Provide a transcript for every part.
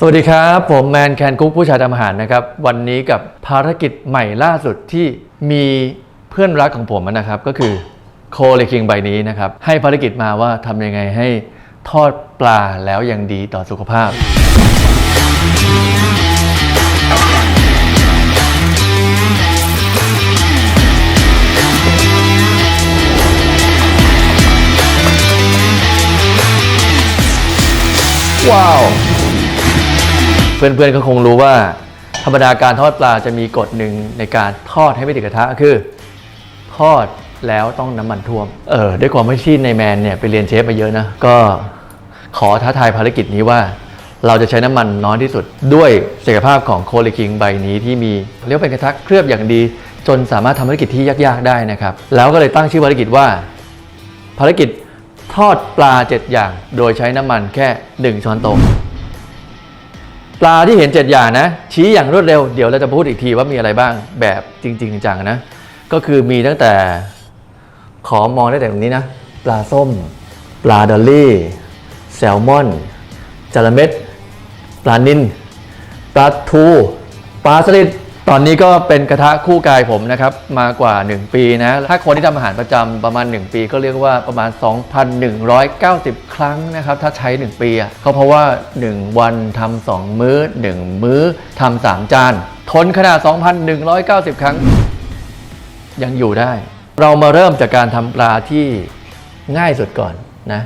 สวัสดีครับ ผมแมนแคนคุกผู้ชายทำอาหารนะครับ วันนี้กับภารกิจใหม่ล่าสุดที่มีเพื่อนรักของผมนะครับ ก็คือโคเลคิงใบนี้นะครับ ให้ภารกิจมาว่าทำยังไงให้ทอดปลาแล้วยังดีต่อสุขภาพ ว้าว เพื่อนๆก็คงรู้ว่า ธรรมดาการทอดปลาจะมีกฎหนึ่งในการทอดให้ไม่ติดกระทะคือ ทอดแล้วต้องน้ำมันท่วม เออด้วยความที่ในแมนเนี่ยไปเรียนเชฟมาเยอะนะ ก็ขอท้าทายภารกิจนี้ว่า เราจะใช้น้ำมันน้อยที่สุด ด้วยศักยภาพของโคลิคิงใบนี้ที่มีเรียกว่าเป็นกระทะเคลือบอย่างดี จนสามารถทำภารกิจที่ยากๆได้นะครับ แล้วก็เลยตั้งชื่อภารกิจว่า ภารกิจทอดปลา 7 อย่าง โดยใช้น้ำมันแค่ 1 ช้อนโต๊ะ ปลาที่เห็น 7 อย่างนะ ชี้อย่างรวดเร็วเดี๋ยวเราจะพูดอีกทีว่ามีอะไรบ้างแบบจริง ๆจังๆนะ ก็คือมีตั้งแต่ขอมองได้แต่ตรงนี้นะ ปลาส้ม ปลาดอลลี่แซลมอนจระเม็ดปลานิลปลาทู ปลาสลิด ตอนนี้ก็เป็นกระทะคู่กายผมนะครับมากว่า 1 ปีนะ ถ้าคนที่ทำอาหารประจำประมาณ 1 ปีก็เรียกว่าประมาณ 2,190 ครั้งนะครับ ถ้าใช้ 1 ปีอะเขาเพราะว่า 1 วันทำ2มื้อ 1 มื้อทำ3จาน ทนขนาด 2,190 ครั้ง ยังอยู่ได้ เรามาเริ่มจากการทำปลาที่ง่ายสุดก่อนนะ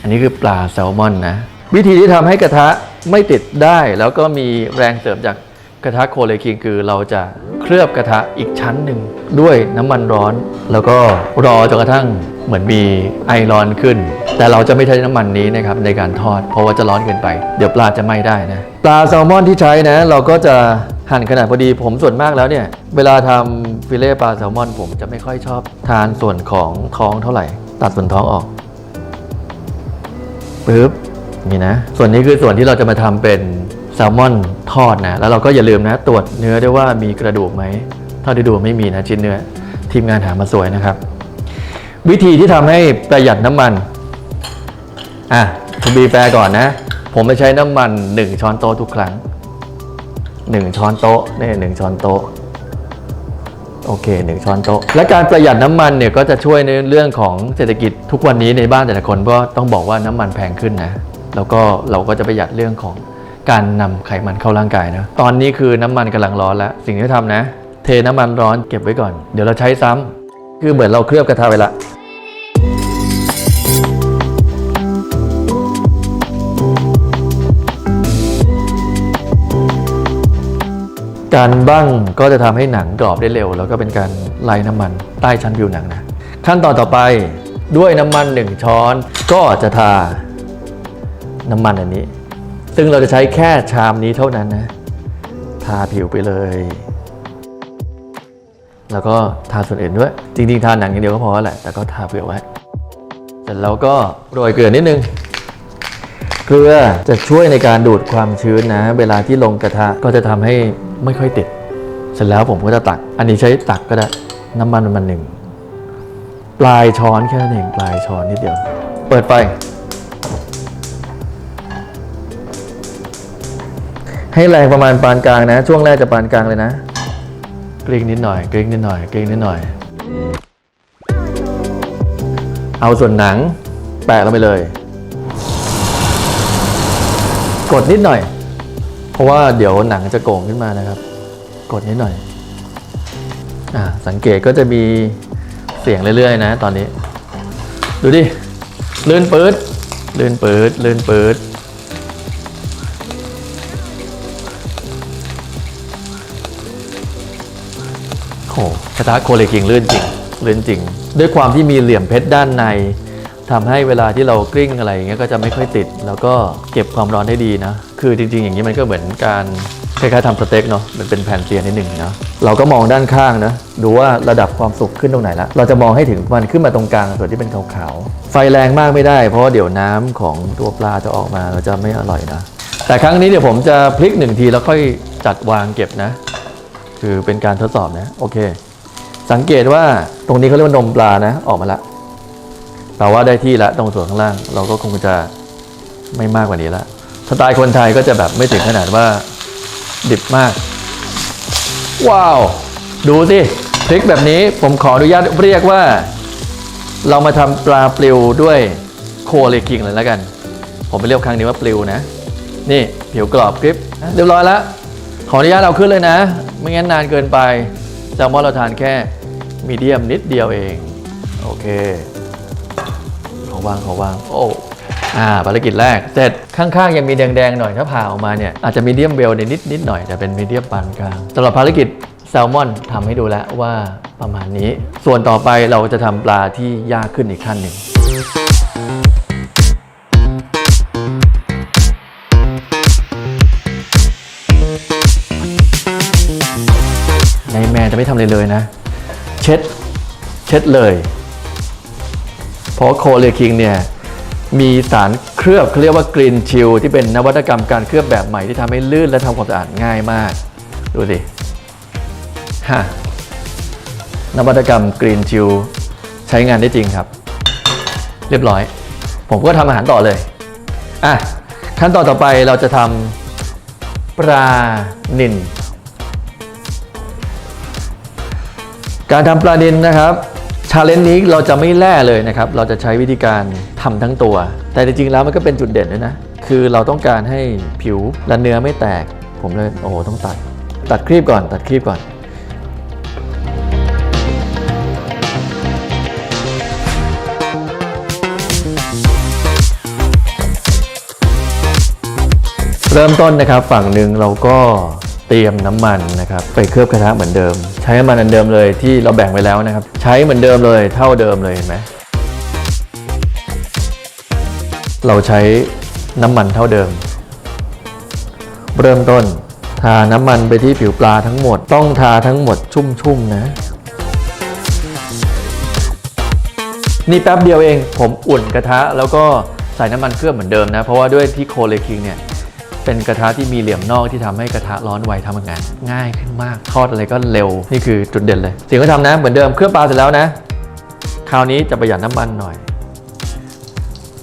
อันนี้คือปลาแซลมอนนะ วิธีที่ทำให้กระทะไม่ติดได้ แล้วก็มีแรงเสริมจาก กระทะโคเลคิงคือเราจะเคลือบกระทะอีกชั้นหนึ่งด้วยน้ำมันร้อน แล้วก็รอจนกระทั่งเหมือนมีไอร้อนขึ้น แต่เราจะไม่ใช้น้ำมันนี้นะครับในการทอด เพราะว่าจะร้อนเกินไป เดี๋ยวปลาจะไหม้ได้นะปลาแซลมอนที่ใช้นะ เราก็จะหั่นขนาดพอดีผมส่วนมากแล้วเนี่ยเวลาทำฟิเลต์ปลาแซลมอน ผมจะไม่ค่อยชอบทานส่วนของท้องเท่าไหร่ ตัดส่วนท้องออกปึ๊บนี่นะ ส่วนนี้คือส่วนที่เราจะมาทำเป็น ลมอนทอดนะ แล้วเราก็อย่าลืมนะตรวจเนื้อด้วยว่ามีกระดูกไหมเท่าที่ดูไม่มีนะชิ้นเนื้อ ทีมงานหามาสวยนะครับ วิธีที่ทำให้ประหยัดน้ำมันอะคุณบีแปลก่อนนะ ผมจะใช้น้ำมัน 1 ช้อนโต๊ะทุกครั้ง 1 ช้อนโต๊ะนี่หนึ่งช้อนโต๊ะโอเคหนึ่งช้อนโต๊ะ และการประหยัดน้ำมันเนี่ยก็จะช่วยในเรื่องของเศรษฐกิจทุกวันนี้ในบ้านแต่ละคนก็ต้องบอกว่าน้ำมันแพงขึ้นนะ แล้วก็เราก็จะประหยัดเรื่องของ การนำไขมันเข้าร่างกายนะ ตอนนี้คือน้ำมันกำลังร้อนแล้ว สิ่งที่ทำนะ เทน้ำมันร้อนเก็บไว้ก่อน เดี๋ยวเราใช้ซ้ำคือเหมือนเราเคลือบกระทะไว้ละการบั้งก็จะทำให้หนังกรอบได้เร็ว แล้วก็เป็นการไล่น้ำมันใต้ชั้นผิวหนังนะ ขั้นตอนต่อไปด้วยน้ำมัน 1 ช้อนก็จะทาน้ำมันอันนี้ ซึ่งเราจะใช้แค่ชามนี้เท่านั้นนะ ทาผิวไปเลย แล้วก็ทาส่วนอื่นด้วย จริงๆ ทาหนังอย่างเดียวก็พอแหละ แต่ก็ทาเผื่อไว้ เสร็จแล้วก็โรยเกลือนิดนึง เกลือจะช่วยในการดูดความชื้นนะ เวลาที่ลงกระทะก็จะทำให้ไม่ค่อยติด เสร็จแล้วผมก็จะตัก อันนี้ใช้ตักก็ได้ น้ำมันมันหนึ่ง ปลายช้อนแค่นั้นเอง ปลายช้อนนิดเดียว เปิดไฟ ให้แรงประมาณปานกลางนะ ช่วงแรกจะปานกลางเลยนะกลิ้งนิดหน่อยกลิ้งนิดหน่อยกลิ้งนิดหน่อย เอาส่วนหนัง แปะลงไปเลย กดนิดหน่อย เพราะว่าเดี๋ยวหนังจะโก่งขึ้นมานะครับ กดนิดหน่อยอ่าสังเกตก็จะมีเสียงเรื่อยๆ นะ ตอนนี้ ดูดิลื่นปื๊ดลื่นปื๊ดลื่นปื๊ด ระทะโคเลคิงลื่นจริงลื่นจริง ด้วยความที่มีเหลี่ยมเพชรด้านในทำให้เวลาที่เรากลิ้งอะไรอย่างเงี้ยก็จะไม่ค่อยติด แล้วก็เก็บความร้อนได้ดีนะ คือจริง ๆ อย่างนี้มันก็เหมือนการคล้ายๆทำสเต็กเนาะมันเป็นแผ่นเตียนนิดหนึ่งเนาะเราก็มองด้านข้างนะ ดูว่าระดับความสุกขึ้นตรงไหนละ เราจะมองให้ถึงมันขึ้นมาตรงกลางส่วนที่เป็นขาวๆ ไฟแรงมากไม่ได้ เพราะเดี๋ยวน้ำของตัวปลาจะออกมาเราจะไม่อร่อยนะ แต่ครั้งนี้เดี๋ยวผมจะพลิกหนึ่งทีแล้วค่อยจัดวางเก็บนะ คือเป็นการทดสอบนะ โอเค สังเกตว่าตรงนี้เขาเรียกว่านมปลานะออกมาละแปลว่าได้ที่ละตรงส่วนข้างล่าง เราก็คงจะไม่มากกว่านี้ละสไตล์คนไทยก็จะแบบไม่ถึงขนาดว่าดิบมาก ว้าว ดูสิพริกแบบนี้ผมขออนุญาตเรียกว่า เรามาทำปลาปลิวด้วยโคเลคิงเลยแล้วกัน ผมไปเรียกครั้งนี้ว่าปลิวนะ นี่ผิวกรอบกริบเรียบร้อยแล้วขออนุญาตเอาขึ้นเลยนะ ไม่งั้นนานเกินไป แซลมอนเราทานแค่มีเดียมนิดเดียวเอง โอเค ขอวางขอวาง โอ้อ่าภารกิจแรก เสร็จข้างๆยังมีแดงๆหน่อยถ้าผ่าออกมาเนี่ยอาจจะมีเดียมเวลในนิดนิดๆหน่อยแต่เป็นมีเดียมปานกลางสำหรับภารกิจแซลมอนทำให้ดูแล้วว่าประมาณนี้ ส่วนต่อไปเราจะทำปลาที่ยากขึ้นอีกขั้นหนึ่ง จะไม่ทำอะไรเลยนะ เช็ด เช็ดเลย เพราะโคเลคิงเนี่ยมีสารเคลือบเขาเรียกว่ากรีนชิลที่เป็นนวัตกรรมการเคลือบแบบใหม่ที่ทำให้ลื่นและทำความสะอาดง่ายมาก ดูสิฮะนวัตกรรมกรีนชิลใช้งานได้จริงครับ เรียบร้อย ผมก็ทำอาหารต่อเลยอะขั้นตอนต่อไปเราจะทำปลานิล การทำปลานิลนะครับชาเลนจ์นี้เราจะไม่แล่เลยนะครับ เราจะใช้วิธีการทำทั้งตัว แต่จริงๆแล้วมันก็เป็นจุดเด่นด้วยนะ คือเราต้องการให้ผิวและเนื้อไม่แตก ผมเลยโอ้โหต้องตัด ตัดครีบก่อน ตัดครีบก่อน เริ่มต้นนะครับฝั่งหนึ่งเราก็ เตรียมน้ำมันนะครับไปเคลือบกระทะเหมือนเดิม ใช้น้ำมันอันเดิมเลยที่เราแบ่งไว้แล้วนะครับ ใช้เหมือนเดิมเลยเท่าเดิมเลยเห็นไหมเราใช้น้ำมันเท่าเดิม เริ่มต้น ทาน้ำมันไปที่ผิวปลาทั้งหมด ต้องทาทั้งหมดชุ่มๆนะ นี่แป๊บเดียวเองผมอุ่นกระทะแล้วก็ใส่น้ำมันเคลือบเหมือนเดิมนะ เพราะว่าด้วยที่โคเลคิงเนี่ย เป็นกระทะที่มีเหลี่ยมนอกที่ทำให้กระทะร้อนไวทำงาน ง่ายขึ้นมากทอดอะไรก็เร็วนี่คือจุดเด่นเลย สิ่งที่ทำนะเหมือนเดิมเครื่องปลาเสร็จแล้วนะ คราวนี้จะประหยัดน้ำมันหน่อย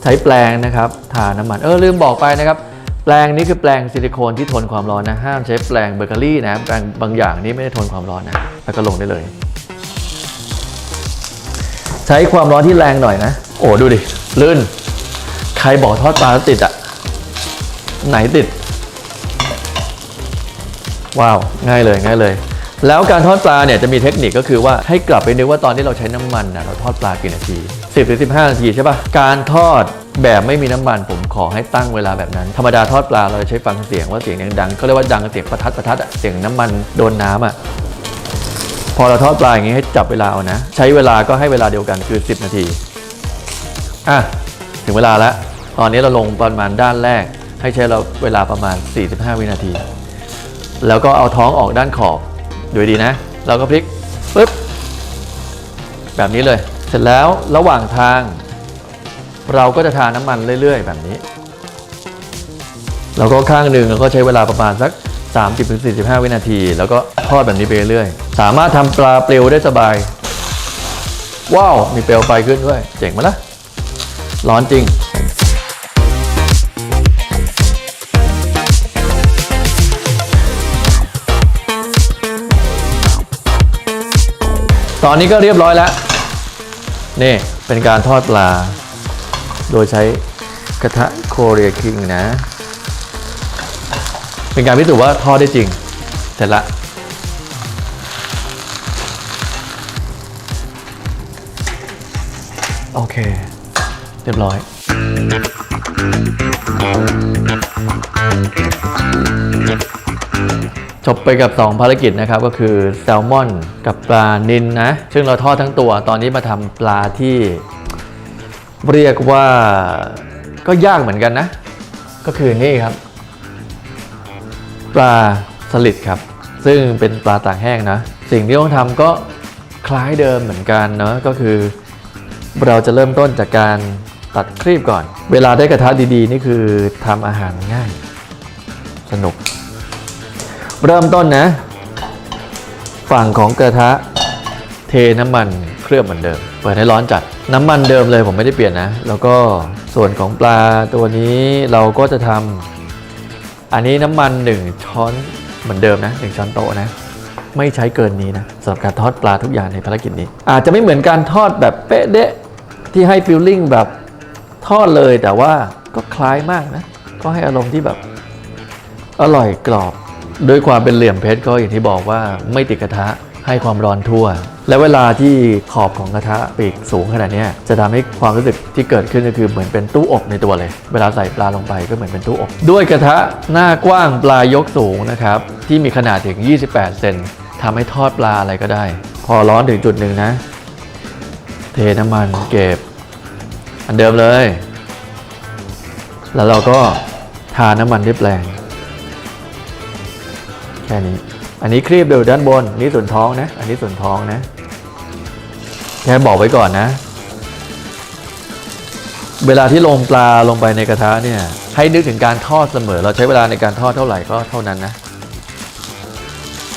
ใช้แปรงนะครับทาน้ำมันเออลืมบอกไปนะครับแปรงนี้คือแปรงซิลิโคนที่ทนความร้อนนะห้ามใช้แปรงเบเกอรี่นะแปรงบางอย่างนี่ไม่ได้ทนความร้อนนะแล้วก็ลงได้เลย ใช้ความร้อนที่แรงหน่อยนะ โอ้ดูดิลื่นใครบอกทอดปลาแล้วติดอะ ไหนติด ว้าว ง่ายเลยง่ายเลย แล้วการทอดปลาเนี่ยจะมีเทคนิคก็คือว่าให้กลับไปนึกว่าตอนที่เราใช้น้ำมันนะเราทอดปลากี่นาที 10หรือ15 นาทีใช่ปะการทอดแบบไม่มีน้ำมันผมขอให้ตั้งเวลาแบบนั้น ธรรมดาทอดปลาเราจะใช้ฟังเสียงว่าเสียงดังๆเขาเรียกว่าดังเสียงประทัดประทัดเสียงน้ำมันโดนน้ำอะพอเราทอดปลาอย่างงี้ให้จับเวลาเอานะ ใช้เวลาก็ให้เวลาเดียวกันคือ 10 นาทีอะถึงเวลาแล้ว ตอนนี้เราลงประมาณด้านแรก ให้ใช้เราเวลาประมาณ 45 วินาที แล้วก็เอาท้องออกด้านขอบดูดีนะ เราก็พลิกปึ๊บแบบนี้เลย เสร็จแล้วระหว่างทาง เราก็จะทาน้ำมันเรื่อย ๆ แบบนี้ แล้วก็ข้างหนึ่งเราก็ใช้เวลาประมาณสัก 30-45 วินาที แล้วก็ทอดแบบนี้ไปเรื่อยๆสามารถทำปลาเปลวได้สบาย ว้าว มีเปลวไฟขึ้นด้วย เจ๋งไหมล่ะร้อนจริง ตอนนี้ก็เรียบร้อยแล้ว นี่เป็นการทอดปลา โดยใช้กระทะโคเรียคิงนะ เป็นการพิสูจน์ว่าทอดได้จริง เสร็จละโอเค เรียบร้อย จบไปกับ 2 ภารกิจนะครับก็คือแซลมอนกับปลานิลนะ ซึ่งเราทอดทั้งตัวตอนนี้มาทำปลาที่ เรียกว่าก็ยากเหมือนกันนะ ก็คือนี่ครับ ปลาสลิดครับ ซึ่งเป็นปลาตากแห้งนะ สิ่งที่ต้องทำก็คล้ายเดิมเหมือนกันเนาะก็คือ เราจะเริ่มต้นจากการตัดครีบก่อน เวลาได้กระทะดีๆ นี่คือทำอาหารง่าย สนุก เริ่มต้นนะ ฝั่งของกระทะ เทน้ำมันเคลือบเหมือนเดิม เปิดให้ร้อนจัด น้ำมันเดิมเลยผมไม่ได้เปลี่ยนนะ แล้วก็ส่วนของปลาตัวนี้เราก็จะทำอันนี้น้ำมัน 1 ช้อนเหมือนเดิมนะ1ช้อนโต๊ะนะไม่ใช้เกินนี้นะสำหรับการทอดปลาทุกอย่างในภารกิจนี้ อาจจะไม่เหมือนการทอดแบบเป๊ะเดะที่ให้ฟิลลิ่งแบบทอดเลยแต่ว่าก็คล้ายมากนะ ก็ให้อารมณ์ที่แบบ อร่อยกรอบ ด้วยความเป็นเหลี่ยมเพชรก็อย่างที่บอกว่าไม่ติดกระทะให้ความร้อนทั่ว และเวลาที่ขอบของกระทะปีกสูงขนาดนี้จะทำให้ความรู้สึกที่เกิดขึ้นก็คือเหมือนเป็นตู้อบในตัวเลย เวลาใส่ปลาลงไปก็เหมือนเป็นตู้อบ ด้วยกระทะหน้ากว้างปลายกสูงนะครับที่มีขนาดถึง 28 เซนทำให้ทอดปลาอะไรก็ได้ พอร้อนถึงจุดหนึ่งนะ เทน้ำมันเก็บ อันเดิมเลย แล้วเราก็ทาน้ำมันด้วยแปลง แค่นี้ อันนี้ครีบเดียวด้านบน นี่ส่วนท้องนะ อันนี้ส่วนท้องนะ แค่บอกไว้ก่อนนะ เวลาที่ลงปลาลงไปในกระทะเนี่ย ให้นึกถึงการทอดเสมอ เราใช้เวลาในการทอดเท่าไหร่ก็เท่านั้นนะ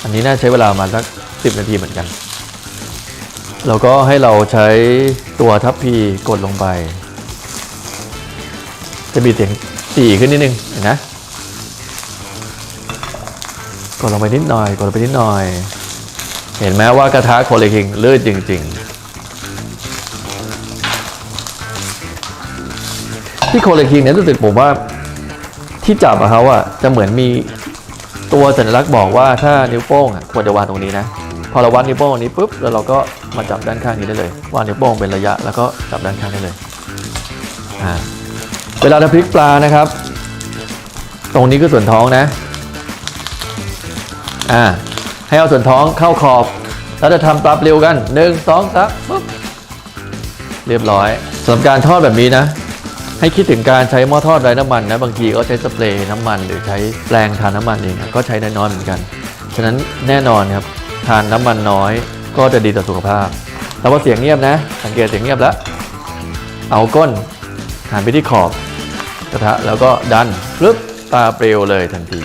อันนี้น่าใช้เวลาประมาณสักสิบนาทีเหมือนกัน แล้วก็ให้เราใช้ตัวทัพพีกดลงไป จะมีเสียงสีขึ้นนิดนึงเห็นนะ กดลงไปนิดหน่อย กดลงไปนิดหน่อย เห็นไหมว่ากระทะโคเลคิงลื่นจริง ๆ ที่โคเลคิงเนี่ยรู้สึกผมว่าที่จับอะเขาอะจะเหมือนมีตัวสัญลักษณ์บอกว่าถ้านิ้วโป้งอะควรจะวางตรงนี้นะ พอเราวางนิ้วโป้งตรงนี้ปุ๊บแล้วเราก็มาจับด้านข้างนี้ได้เลยวางนิ้วโป้งเป็นระยะแล้วก็จับด้านข้างได้เลยเวลาเราพลิกปลานะครับ ตรงนี้คือส่วนท้องนะ อ่าให้เอาส่วนท้องเข้าขอบแล้วจะทำปรับเร็วกันหนึ่งสองสามปุ๊บเรียบร้อยสำหรับการทอดแบบนี้นะ ให้คิดถึงการใช้หม้อทอดไร้น้ำมันนะ บางทีก็ใช้สเปรย์น้ำมัน หรือใช้แปรงทานน้ำมันเองก็ใช้น้อยๆเหมือนกัน ฉะนั้นแน่นอนครับทานน้ำมันน้อยก็จะดีต่อสุขภาพ แล้วพอเสียงเงียบนะ สังเกตเสียงเงียบแล้ว เอาก้นหันไปที่ขอบกระทะแล้วก็ดันปึ๊บปลาเปลวเลยทันที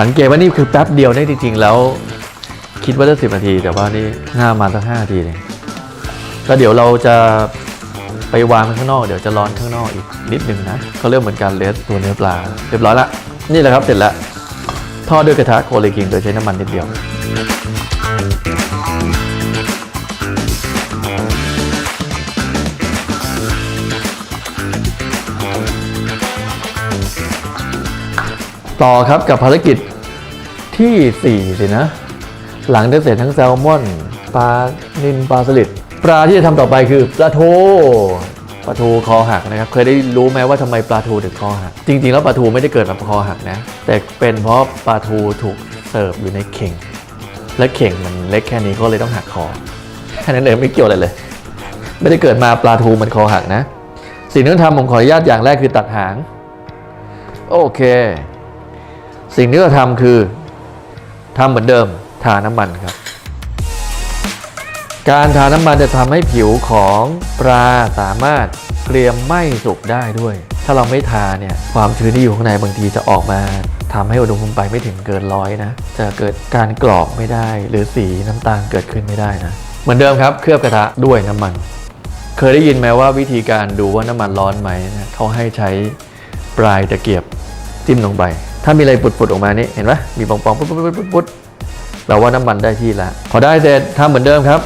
สังเกตว่านี่คือแป๊บเดียวได้จริงๆแล้ว คิดว่าจะสิบนาที แต่ว่านี่ห้ามาตั้งห้านาทีเลยก็เดี๋ยวเราจะไปวางมันข้างนอกเดี๋ยวจะร้อนข้างนอกอีกนิดนึงนะก็เริ่มเหมือนการเลสตัวเนื้อปลา เรียบร้อยละนี่แหละครับเสร็จแล้วทอดด้วยกระทะโคเลกิงโดยใช้น้ำมันนิดเดียว ต่อครับกับภารกิจที่ 4 สินะ หลังจากเสร็จทั้งแซลมอนปลานิลปลาสลิดปลาที่จะทำต่อไปคือปลาทูปลาทูคอหักนะครับ เคยได้รู้ไหมว่าทำไมปลาทูถึงคอหัก จริง ๆ แล้วปลาทูไม่ได้เกิดแบบคอหักนะ แต่เป็นเพราะปลาทูถูกเสิร์ฟอยู่ในเข่ง และเข่งมันเล็กแค่นี้ก็เลยต้องหักคอแค่นั้นเองไม่เกี่ยวอะไรเลย ไม่ได้เกิดมาปลาทูมันคอหักนะ สิ่งที่ต้องทำผมขออนุญาตอย่างแรกคือตัดหาง โอเค สิ่งที่เราทำคือทำเหมือนเดิมทาน้ำมันครับ การทาน้ำมันจะทำให้ผิวของปลาสามารถเกรียมไหม้สุกได้ด้วย ถ้าเราไม่ทาเนี่ยความชื้นที่อยู่ข้างในบางทีจะออกมาทำให้อุณหภูมิไปไม่ถึงเกินร้อยนะ จะเกิดการกรอบไม่ได้ หรือสีน้ำตาลเกิดขึ้นไม่ได้นะ เหมือนเดิมครับ เคลือบกระทะด้วยน้ำมัน เคยได้ยินไหมว่าวิธีการดูว่าน้ำมันร้อนไหมนะเขาให้ใช้ปลายตะเกียบจิ้มลงไป ถ้ามีอะไรปุดๆออกมานี่เห็นไหมมีปองๆปุ๊ดๆๆๆๆเราว่าน้ำมันได้ที่แล้วพอได้เสร็จทำเหมือนเดิมครับ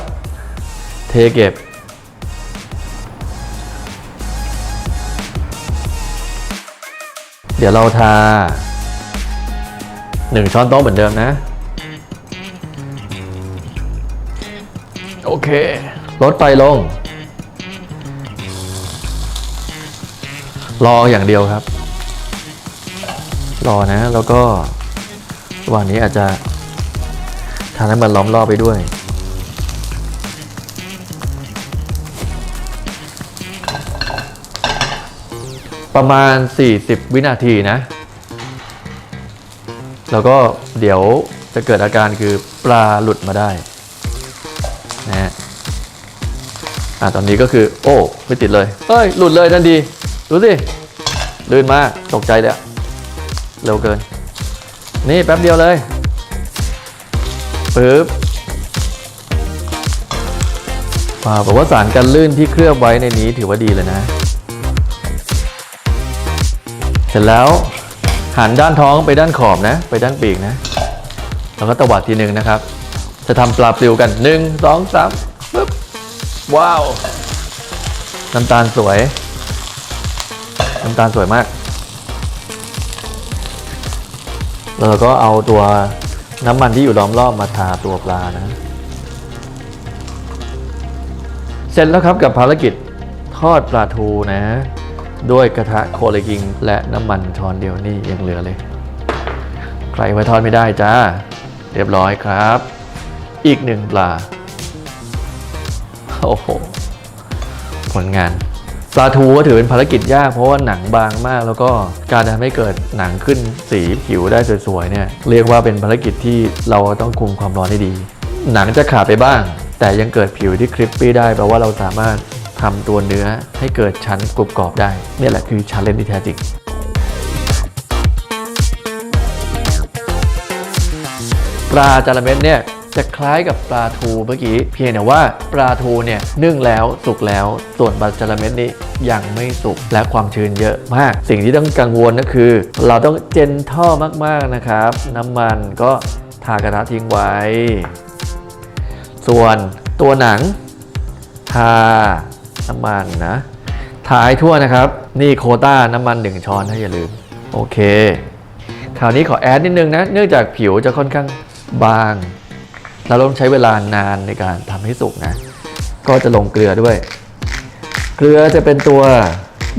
เทเก็บ เดี๋ยวเราทาหนึ่งช้อนโต๊ะเหมือนเดิมนะ โอเค ลดไฟลง รออย่างเดียวครับ รอนะ แล้วก็ระหว่างนี้อาจจะทานน้ำมันล้อมรอบไปด้วยประมาณ 40 วินาทีนะ แล้วก็เดี๋ยวจะเกิดอาการคือปลาหลุดมาได้นะฮะอะตอนนี้ก็คือ โอ้ ไม่ติดเลยเอ้ย หลุดเลยทันทีดูสิลื่นมาก ตกใจเลยอะ เร็วเกิน นี่แป๊บเดียวเลยปึ๊บว้าวแบบว่าสารกันลื่นที่เคลือบไว้ในนี้ถือว่าดีเลยนะ เสร็จแล้วหันด้านท้องไปด้านขอบนะ ไปด้านปีกนะ แล้วก็ตวัดทีหนึ่งนะครับ จะทำปลาปลิวกันหนึ่งสองสามปึ๊บว้าว น้ำตาลสวย น้ำตาลสวยมาก แล้วเราก็เอาตัวน้ำมันที่อยู่ล้อมรอบมาทาตัวปลานะ เสร็จแล้วครับกับภารกิจทอดปลาทูนะ ด้วยกระทะโคเลกิง และน้ำมันช้อนเดียวนี่ยังเหลือเลย ใครไว้ทอดไม่ได้จ้า เรียบร้อยครับ อีกหนึ่งปลา โอ้โห ผลงาน ปลาทูก็ถือเป็นภารกิจยากเพราะว่าหนังบางมาก แล้วก็การทำให้เกิดหนังขึ้นสีผิวได้สวยๆเนี่ยเรียกว่าเป็นภารกิจที่เราต้องคุมความร้อนให้ดี หนังจะขาดไปบ้าง แต่ยังเกิดผิวที่คริสปี้ได้แปลว่าเราสามารถทำตัวเนื้อให้เกิดชั้นกรุบกรอบได้เนี่ยแหละคือชาเลนจ์ที่แท้จริงปลาจาระเม็ดเนี่ย จะคล้ายกับปลาทูเมื่อกี้ เพียงแต่ว่าปลาทูเนี่ยนึ่งแล้วสุกแล้ว ส่วนปลาจระเม็ดนี้ยังไม่สุกและความชื้นเยอะมาก สิ่งที่ต้องกังวลก็คือ เราต้องเจนท่อมากๆนะครับ น้ำมันก็ทากระทะทิ้งไว้ ส่วนตัวหนังทาน้ำมันนะทาให้ทั่วนะครับ นี่โคต้าน้ำมัน1ช้อนนะอย่าลืม โอเค คราวนี้ขอแอดนิดนึงนะ เนื่องจากผิวจะค่อนข้างบาง เราต้องใช้เวลานานในการทำให้สุกนะ ก็จะลงเกลือด้วย เกลือจะเป็นตัว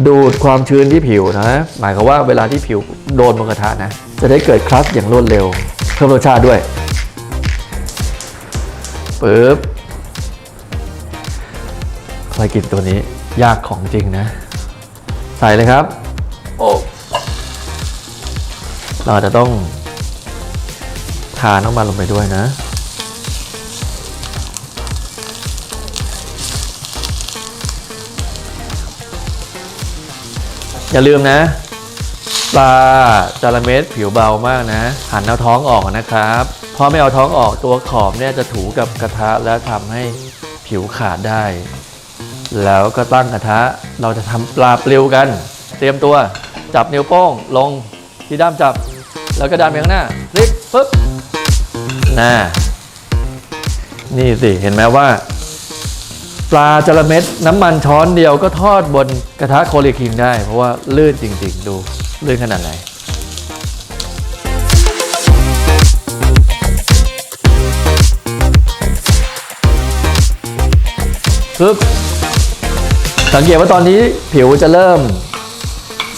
ดูดความชื้นที่ผิวนะ หมายความว่าเวลาที่ผิวโดนบนกระทะนะ จะได้เกิดคลัสอย่างรวดเร็ว เพิ่มรสชาติด้วยปึ๊บภารกิจตัวนี้ยากของจริงนะ ใส่เลยครับ โอ้เราจะต้องทาน้ำมันลงไปด้วยนะ อย่าลืมนะ ปลาจาระเม็ดผิวเบามากนะ หันเอาท้องออกนะครับพอไม่เอาท้องออกตัวขอบเนี่ยจะถูกับกระทะแล้วทำให้ผิวขาดได้ แล้วก็ตั้งกระทะเราจะทำปลาปลิวกัน เตรียมตัวจับนิ้วโป้งลงที่ด้ามจับ แล้วก็ดันไปข้างหน้าพลิกปึ๊บน่านี่สิ เห็นไหมว่า ปลาจระเม็ดน้ำมันช้อนเดียวก็ทอดบนกระทะโคเรคิงได้ เพราะว่าลื่นจริงๆ ดูลื่นขนาดไหนปึ๊บสังเกตว่าตอนนี้ผิวจะเริ่ม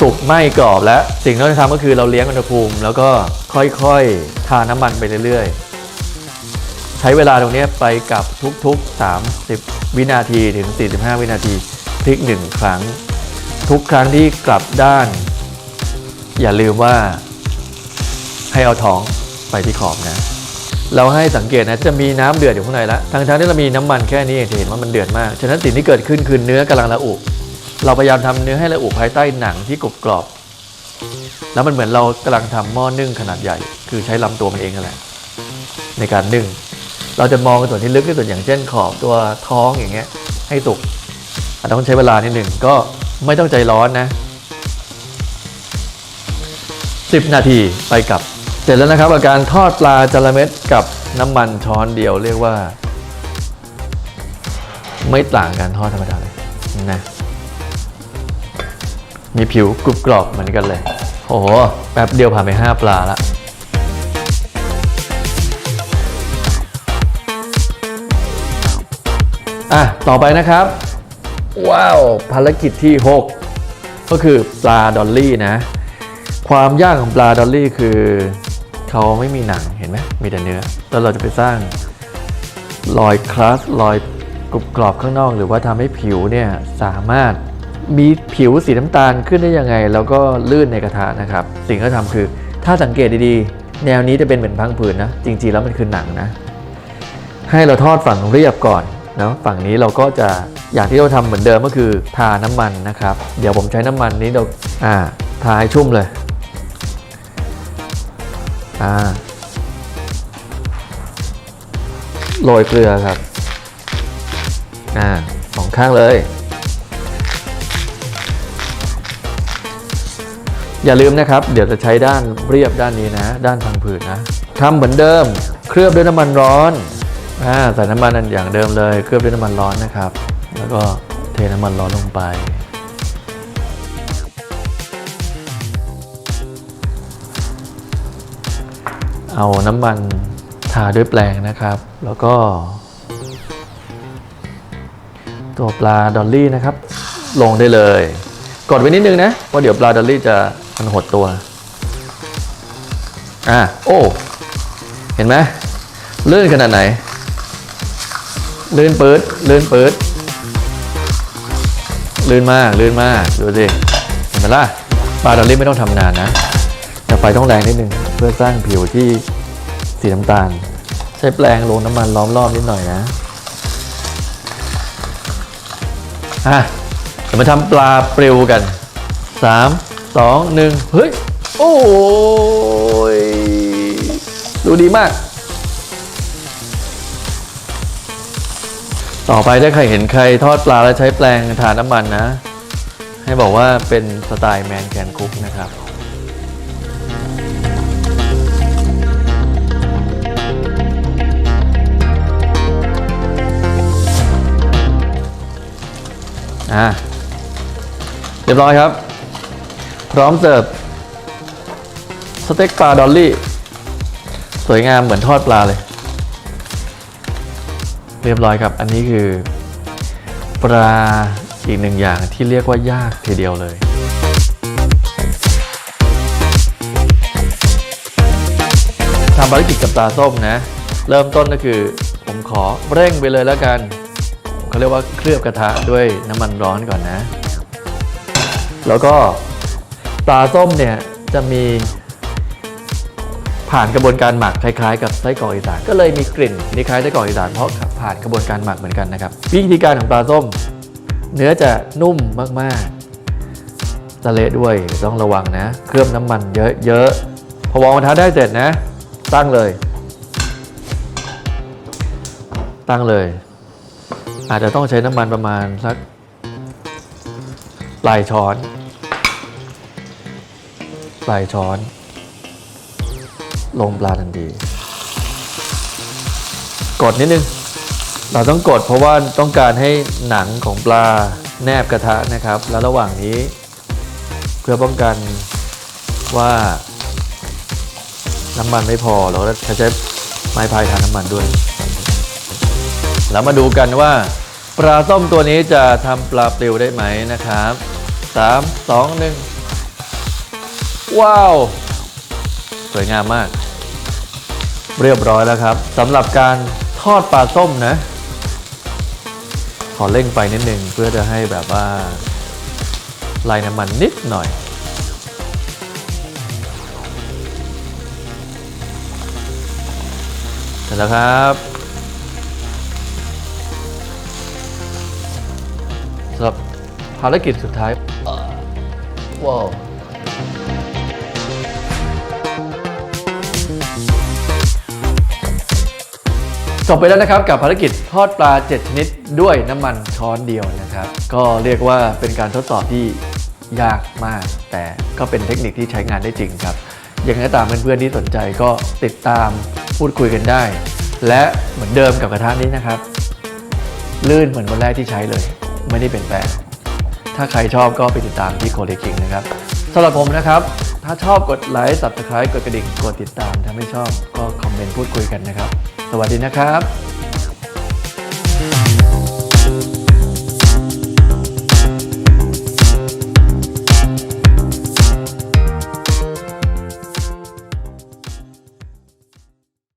สุกไหม้กรอบแล้ว สิ่งที่เราจะทำก็คือเราเลี้ยงอุณหภูมิ แล้วก็ค่อยๆ ทาน้ำมันไปเรื่อยๆ ช้เวลาตรงนี้ไปกับทุกๆ 30 วินาทีถึง 45 วินาทีพลิกหนึ่งครั้ง ทุกครั้งที่กลับด้าน อย่าลืมว่าให้เอาท้องไปที่ขอบนะ เราให้สังเกตนะจะมีน้ำเดือดอยู่ข้างในแล้วทั้งทที่เรามีน้ำมันแค่นี้เองจะเห็นว่ามันเดือดมากฉะนั้นสิ่งที่เกิดขึ้นคือเนื้อกำลังระอุ เราพยายามทำเนื้อให้ระอุภายใต้หนังที่กรุบกรอบแล้วมันเหมือนเรากำลังทำหม้อนึ่งขนาดใหญ่ คือใช้ลำตัวมันเองนั่นแหละในการนึ่ง เราจะมองส่วนที่ลึกที่สุดอย่างเช่นขอบตัวท้องอย่างเงี้ยให้สุกอาจจะต้องใช้เวลานิดหนึ่งก็ไม่ต้องใจร้อนนะ 10 นาทีไปกลับ เสร็จแล้วนะครับกับการทอดปลาจระเม็ดกับน้ำมันช้อนเดียวเรียกว่า ไม่ต่างกันทอดธรรมดาเลยนะมีผิวกรุบกรอบเหมือนกันเลย โอ้โห แป๊บเดียวผ่านไป 5 ปลาละ อะ ต่อไปนะครับ ว้าว ภารกิจที่ 6 ก็คือปลาดอลลี่นะ ความยากของปลาดอลลี่คือเขาไม่มีหนังเห็นไหมมีแต่เนื้อ แล้วเราจะไปสร้างรอยคลัสรอยกรุบกรอบข้างนอก หรือว่าทำให้ผิวเนี่ยสามารถมีผิวสีน้ำตาลขึ้นได้ยังไง แล้วก็ลื่นในกระทะนะครับ สิ่งที่ทำคือถ้าสังเกตดีๆ แนวนี้จะเป็นเหมือนพังผืนนะ จริงๆแล้วมันคือหนังนะ ให้เราทอดฝั่งเรียบก่อน นะฝั่งนี้เราก็จะอย่างที่เราทำเหมือนเดิมก็คือทาน้ำมันนะครับ เดี๋ยวผมใช้น้ำมันนี้เราอ่าทาให้ชุ่มเลยอ่าโรยเกลือครับอ่าสองข้างเลย อย่าลืมนะครับ เดี๋ยวจะใช้ด้านเรียบด้านนี้นะ ด้านทางผืนนะทำเหมือนเดิม เคลือบด้วยน้ำมันร้อน อ่าใส่น้ำมันอันอย่างเดิมเลยเคลือบด้วยน้ำมันร้อนนะครับ แล้วก็เทน้ำมันร้อนลงไป เอาน้ำมันทาด้วยแปรงนะครับ แล้วก็ ตัวปลาดอลลี่นะครับ ลงได้เลยกดไว้นิดนึงนะเพราะเดี๋ยวปลาดอลลี่จะมันหดตัวอะโอ้ เห็นไหมลื่นขนาดไหน ลื่นปืดลื่นปืดลื่นมากลื่นมากดูสิเห็นไหมล่ะปลาดอลลี่ไม่ต้องทำนานนะแต่ไฟต้องแรงนิดนึงเพื่อสร้างผิวที่สีน้ำตาล ใช้แปรงลงน้ำมันล้อมรอบนิดหน่อยนะอะเดี๋ยวมาทำปลาปลิวกัน3 2 1เฮ้ย โอ้ย ดูดีมาก ต่อไปถ้าใครเห็นใครทอดปลาแล้วใช้แปลงทาน้ำมันนะ ให้บอกว่าเป็นสไตล์แมนแคนคุกนะครับอะเรียบร้อยครับ พร้อมเสิร์ฟสเต็กปลาดอลลี่ สวยงามเหมือนทอดปลาเลย เรียบร้อยครับ อันนี้คือ ปลาอีกหนึ่งอย่างที่เรียกว่ายากทีเดียวเลยทำภารกิจกับปลาส้มนะ เริ่มต้นก็คือผมขอเร่งไปเลยแล้วกันเขาเรียกว่าเคลือบกระทะด้วยน้ำมันร้อนก่อนนะ แล้วก็ปลาส้มเนี่ยจะมีผ่านกระบวนการหมักคล้ายๆ กับไส้กรอกอีสานก็เลยมีกลิ่นคล้ายไส้กรอกอีสานเพราะ ผ่านกระบวนการหมักเหมือนกันนะครับ วิธีการของปลาส้ม เนื้อจะนุ่มมากๆจะเละด้วยต้องระวังนะ เคลือบน้ำมันเยอะๆพอวางกระทะได้เสร็จนะ ตั้งเลย ตั้งเลย อาจจะต้องใช้น้ำมันประมาณสักปลายช้อนปลายช้อน ลงปลาทันทีกดนิดนึง เราต้องกดเพราะว่าต้องการให้หนังของปลาแนบกระทะนะครับ แล้วระหว่างนี้ เพื่อป้องกันว่าน้ำมันไม่พอเราก็จะใช้ไม้พายทานน้ำมันด้วย แล้วมาดูกันว่า ปลาส้มตัวนี้จะทำปลาปลิวได้ไหมนะครับ3 2 1ว้าว สวยงามมาก เรียบร้อยแล้วครับสำหรับการทอดปลาส้มนะ ขอเร่งไปนิดนึงเพื่อจะให้แบบว่าลายน้ำมันนิดหน่อย เสร็จแล้วครับสำหรับภารกิจสุดท้ายว้าว จบไปแล้วนะครับกับภารกิจทอดปลา 7 ชนิดด้วยน้ำมันช้อนเดียวนะครับ ก็เรียกว่าเป็นการทดสอบที่ยากมาก แต่ก็เป็นเทคนิคที่ใช้งานได้จริงครับยังไงตามเพื่อนๆที่สนใจก็ติดตามพูดคุยกันได้ และเหมือนเดิมกับกระทะนี้นะครับ ลื่นเหมือนวันแรกที่ใช้เลย ไม่ได้เปลี่ยนแปลงถ้าใครชอบก็ไปติดตามที่โคเ e คิงนะครับ สำหรับผมนะครับ ถ้าชอบกดไลค์ subscribe กดกระดิ่งกดติดตาม ถ้าไม่ชอบก็คอมเมนต์พูดคุยกันนะครับ สวัสดีนะครับ